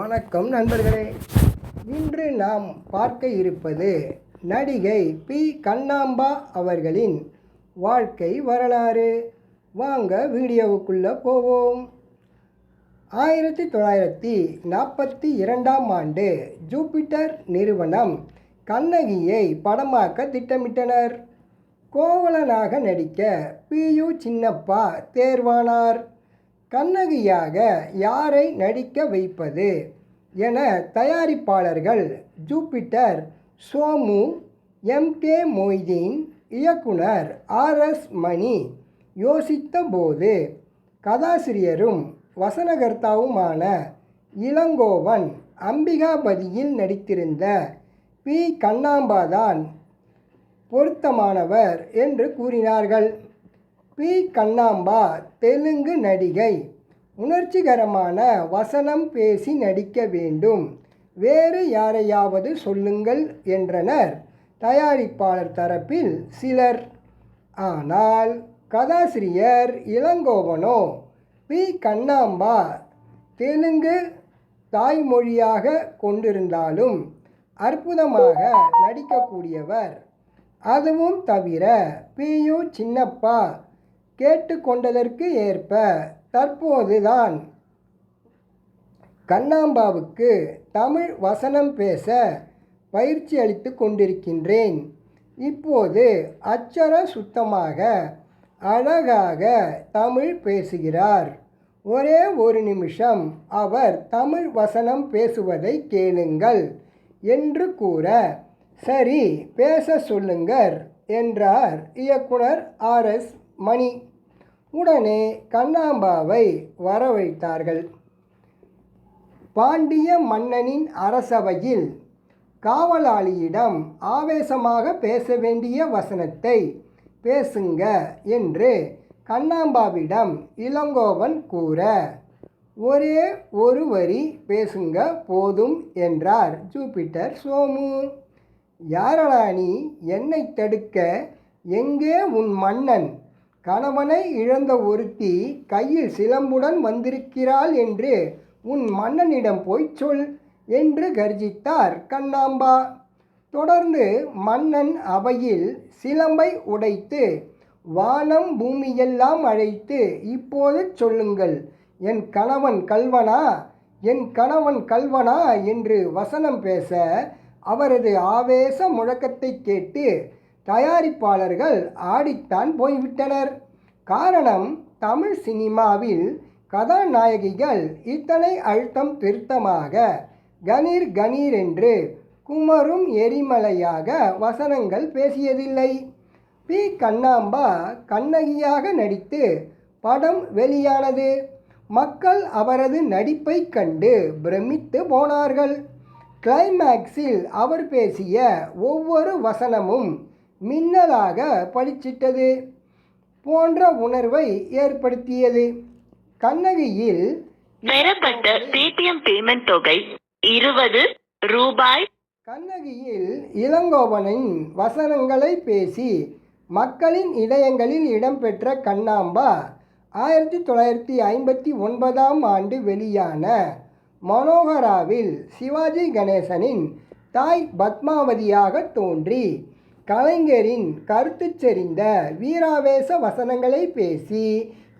வணக்கம் நண்பர்களே. இன்று நாம் பார்க்க இருப்பது நடிகை பி. கண்ணாம்பா அவர்களின் வாழ்க்கை வரலாறு. வாங்க வீடியோவுக்குள்ளே போவோம். ஆயிரத்தி தொள்ளாயிரத்தி நாற்பத்தி இரண்டாம் ஆண்டு ஜூபிட்டர் நிறுவனம் கண்ணகியை படமாக்க திட்டமிட்டனர். கோவலனாக நடிக்க பி. யு. சின்னப்பா தேர்வானார். கண்ணகியாக யாரை நடிக்க வைப்பது என தயாரிப்பாளர்கள் Jupiter Somu M K Moideen இயக்குனர் ஆர் எஸ் மணி யோசித்தபோது கதாசிரியரும் வசனகர்த்தாவுமான இளங்கோவன் அம்பிகாபதியில் நடித்திருந்த பி. கண்ணாம்பாதான் பொருத்தமானவர் என்று கூறினார்கள். பி. கண்ணாம்பா தெலுங்கு நடிகை. உணர்ச்சிகரமான வசனம் பேசி நடிக்க வேண்டும். வேறு யாரையாவது சொல்லுங்கள் என்றனர். தயாரிப்பாளர் தரப்பில் சிலர். ஆனால் கதாசிரியர் இளங்கோவனோ பி. கண்ணாம்பா தெலுங்கு தாய்மொழியாக கொண்டிருந்தாலும் அற்புதமாக நடிக்கக்கூடியவர். அதுவும் தவிர பியு சின்னப்பா கேட்டுக்கொண்டதற்கு ஏற்ப தற்போதுதான் கண்ணாம்பாவுக்கு தமிழ் வசனம் பேச பயிற்சி அளித்து கொண்டிருக்கின்றேன். இப்போது அச்சர சுத்தமாக அழகாக தமிழ் பேசுகிறார். ஒரே ஒரு நிமிஷம் அவர் தமிழ் வசனம் பேசுவதை கேளுங்கள் என்று கூற சரி பேச சொல்லுங்கள் என்றார் இயக்குனர் ஆர் எஸ் மணி. உடனே கண்ணாம்பாவை வரவழைத்தார்கள் பாண்டிய மன்னனின் அரசவையில் காவலாளியிடம் ஆவேசமாக பேச வேண்டிய வசனத்தை பேசுங்க என்று கண்ணாம்பாவிடம் இளங்கோவன் கூற ஒரே ஒரு வரி பேசுங்க போதும் என்றார் ஜூபிட்டர் சோமு. யாரடா நீ என்னை தடுக்க? எங்கே உன் மன்னன்? கணவனை இழந்த ஒருத்தி கையில் சிலம்புடன் வந்திருக்கிறாள் என்று உன் மன்னனிடம் போய் சொல் என்று கர்ஜித்தார் கண்ணாம்பா. தொடர்ந்து மன்னன் அவையில் சிலம்பை உடைத்து வானம் பூமியெல்லாம் அழைத்து இப்போது சொல்லுங்கள் என் கணவன் கல்வனா? என் கணவன் கல்வனா? என்று வசனம் பேச அவரது ஆவேச முழக்கத்தை கேட்டு தயாரிப்பாளர்கள் ஆடித்தான் போய்விட்டனர். காரணம் தமிழ் சினிமாவில் கதாநாயகிகள் இத்தனை அழுத்தம் திருத்தமாக கணீர் கணீர் என்று குமரும் எரிமலையாக வசனங்கள் பேசியதில்லை. பி. கண்ணாம்பா கண்ணகியாக நடித்து படம் வெளியானது. மக்கள் அவரது நடிப்பை கண்டு பிரமித்து போனார்கள். கிளைமேக்ஸில் அவர் பேசிய ஒவ்வொரு வசனமும் மின்னலாக பளிச்சிட்டது போன்ற உணர்வை ஏற்படுத்தியது. கண்ணகியில் பெறப்பட்ட பேடிஎம் பேமெண்ட் தொகை இருபது ரூபாய். கண்ணகியில் இளங்கோவனின் வசனங்களை பேசி மக்களின் இதயங்களில் இடம்பெற்ற கண்ணாம்பா ஆயிரத்தி தொள்ளாயிரத்தி ஐம்பத்தி ஒன்பதாம் ஆண்டு வெளியான மனோகராவில் சிவாஜி கணேசனின் தாய் பத்மாவதியாக தோன்றி கலைஞரின் கருத்து செறிந்த வீராவேச வசனங்களை பேசி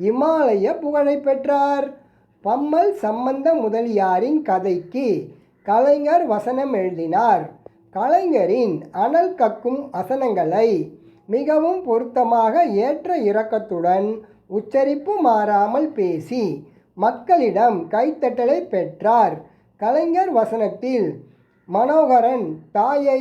இமாலய புகழை பெற்றார். பம்மல் சம்பந்த முதலியாரின் கதைக்கு கலைஞர் வசனம் எழுதினார். கலைஞரின் அனல் கக்கும் வசனங்களை மிகவும் பொருத்தமாக ஏற்ற இறக்கத்துடன் உச்சரிப்பு மாறாமல் பேசி மக்களிடம் கைத்தட்டலை பெற்றார். கலைஞர் வசனத்தில் மனோகரன் தாயை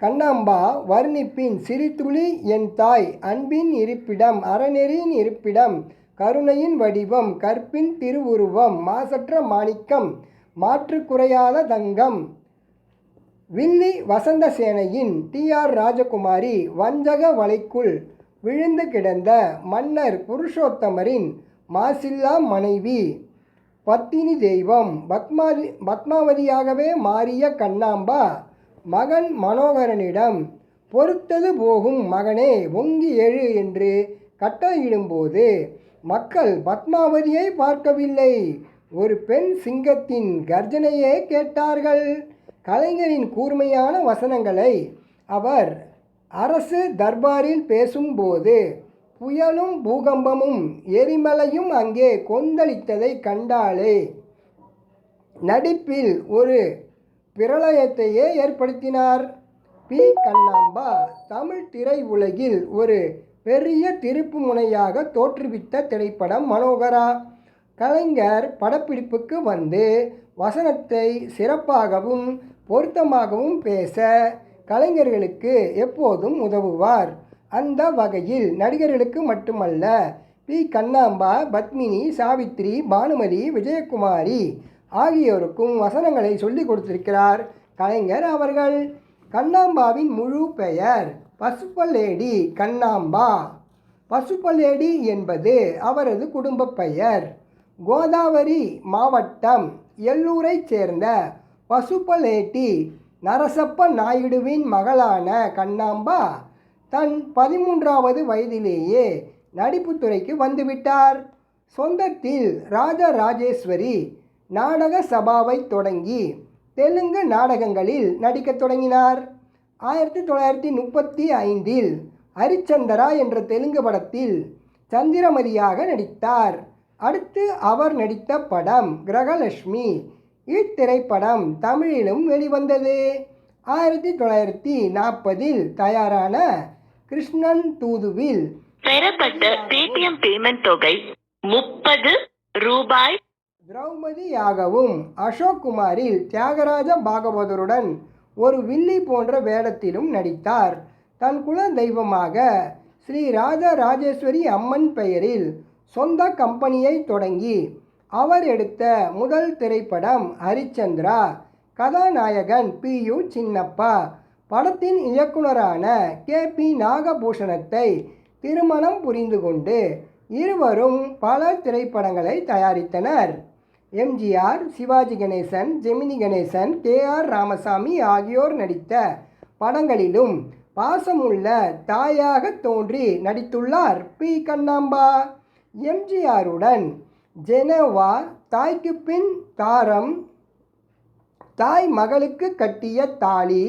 கண்ணாம்பா வர்ணிப்பின் சிறுதுளி என் தாய் அன்பின் இருப்பிடம் அறநெறியின் இருப்பிடம் கருணையின் வடிவம் கற்பின் திருவுருவம் மாசற்ற மாணிக்கம் மாற்று குறையாத தங்கம். வில்லி வசந்தசேனையின் டி. ஆர். ராஜகுமாரி வஞ்சக வலைக்குள் விழுந்து கிடந்த மன்னர் புருஷோத்தமரின் மாசில்லா மனைவி பத்தினி தெய்வம் பத்மாதி பத்மாவதியாகவே மாறிய கண்ணாம்பா மகன் மனோகரனிடம் பொறுத்தது போகும் மகனே ஒங்கி எழு என்று கட்டளையிடும்போது மக்கள் பத்மாவதியை பார்க்கவில்லை. ஒரு பெண் சிங்கத்தின் கர்ஜனையே கேட்டார்கள். கலைஞரின் கூர்மையான வசனங்களை அவர் அரசு தர்பாரில் பேசும்போது புயலும் பூகம்பமும் எரிமலையும் அங்கே கொந்தளித்ததை கண்டாலே நடிப்பில் ஒரு பிரளயத்தையே ஏற்படுத்தினார். பி. கண்ணாம்பா தமிழ் திரை உலகில் ஒரு பெரிய திருப்பு முனையாக தோற்றுவித்த திரைப்படம் மனோகரா. கலைஞர் படப்பிடிப்புக்கு வந்து வசனத்தை சிறப்பாகவும் பொருத்தமாகவும் பேச கலைஞர்களுக்கு எப்போதும் உதவுவார். அந்த வகையில் நடிகர்களுக்கு மட்டுமல்ல பி. கண்ணாம்பா பத்மினி சாவித்ரி பானுமதி விஜயகுமாரி ஆகியோருக்கும் வசனங்களை சொல்லிக் கொடுத்திருக்கிறார் கலைஞர் அவர்கள். கண்ணாம்பாவின் முழு பெயர் பசுப்பலேடி கண்ணாம்பா. பசுப்பலேடி என்பது அவரது குடும்ப பெயர். கோதாவரி மாவட்டம் எல்லூரைச் சேர்ந்த பசுப்பலேட்டி நரசப்ப நாயுடுவின் மகளான கண்ணாம்பா தன் பதிமூன்றாவது வயதிலேயே நடிப்புத்துறைக்கு வந்துவிட்டார். சொந்தத்தில் ராஜராஜேஸ்வரி நாடக சபாவை தொடங்கி தெலுங்கு நாடகங்களில் நடிக்கத் தொடங்கினார். ஆயிரத்தி தொள்ளாயிரத்தி முப்பத்தி ஐந்தில் ஹரிச்சந்திரா என்ற தெலுங்கு படத்தில் சந்திரமதியாக நடித்தார். அடுத்து அவர் நடித்த படம் கிரகலட்சுமி இத்திரைப்படம் தமிழிலும் வெளிவந்தது. ஆயிரத்தி தொள்ளாயிரத்தி நாற்பதில் தயாரான கிருஷ்ணன் தூதுவில் பெறப்பட்ட பேடிஎம் பேமெண்ட் தொகை முப்பது ரூபாய் திரௌபதியாகவும் அசோக் குமாரில் தியாகராஜ பாகவதருடன் ஒரு வில்லி போன்ற வேடத்திலும் நடித்தார். தன் குல தெய்வமாக ஸ்ரீ ராஜராஜேஸ்வரி அம்மன் பெயரில் சொந்த கம்பெனியை தொடங்கி அவர் எடுத்த முதல் திரைப்படம் ஹரிச்சந்திரா கதாநாயகன் பி யு சின்னப்பா படத்தின் இயக்குனரான கே பி நாகபூஷணத்தை திருமணம் புரிந்து கொண்டு இருவரும் பல திரைப்படங்களை தயாரித்தனர். எம்ஜிஆர் சிவாஜி கணேசன் ஜெமினி கணேசன் கே ஆர் ராமசாமி ஆகியோர் நடித்த படங்களிலும் பாசமுள்ள தாயாக தோன்றி நடித்துள்ளார் பி. கண்ணாம்பா. எம்ஜிஆருடன் ஜெனோவா தாய்க்கு பின் தாரம் தாய் மகளுக்கு கட்டிய தாலி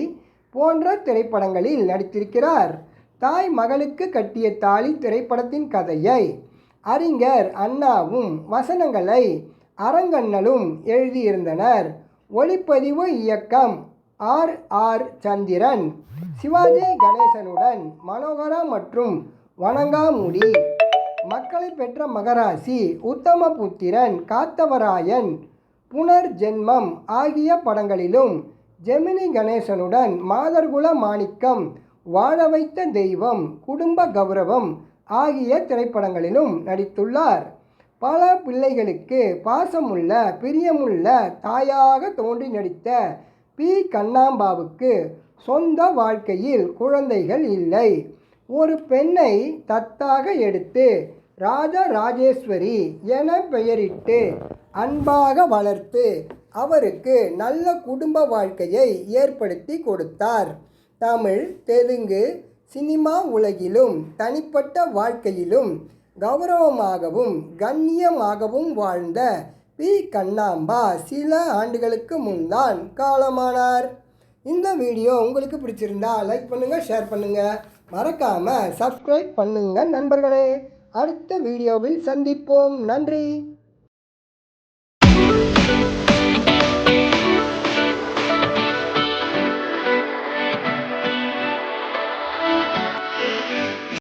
போன்ற திரைப்படங்களில் நடித்திருக்கிறார். தாய் மகளுக்கு கட்டிய தாலி திரைப்படத்தின் கதையை அறிஞர் அண்ணாவும் வசனங்களை அரங்கண்ணலும் எழுதியிருந்தனர். ஒளிப்பதிவு இயக்கம் ஆர். ஆர். சந்திரன். சிவாஜி கணேசனுடன் மனோகரா மற்றும் வணங்காமுடி. மக்களை பெற்ற மகராசி உத்தமபுத்திரன் காத்தவராயன். புனர்ஜென்மம் ஆகிய படங்களிலும் ஜெமினி கணேசனுடன் மாதர்குல மாணிக்கம் வாழ வைத்த தெய்வம் குடும்ப கௌரவம் ஆகிய திரைப்படங்களிலும் நடித்துள்ளார். பல பிள்ளைகளுக்கு பாசமுள்ள பிரியமுள்ள தாயாக தோன்றி நடித்த பி. கண்ணாம்பாவுக்கு சொந்த வாழ்க்கையில் குழந்தைகள் இல்லை. ஒரு பெண்ணை தத்தாக எடுத்து ராஜராஜேஸ்வரி என பெயரிட்டு அன்பாக வளர்த்து அவருக்கு நல்ல குடும்ப வாழ்க்கையை ஏற்படுத்தி கொடுத்தார். தமிழ் தெலுங்கு சினிமா உலகிலும் தனிப்பட்ட வாழ்க்கையிலும் கௌரவமாகவும் கண்ணியமாகவும் வாழ்ந்த பி. கண்ணாம்பா சில ஆண்டுகளுக்கு முன்தான் காலமானார். இந்த வீடியோ உங்களுக்கு பிடிச்சிருந்தா லைக் பண்ணுங்கள் ஷேர் பண்ணுங்கள் மறக்காமல் சப்ஸ்கிரைப் பண்ணுங்கள் நண்பர்களே. அடுத்த வீடியோவில் சந்திப்போம். நன்றி.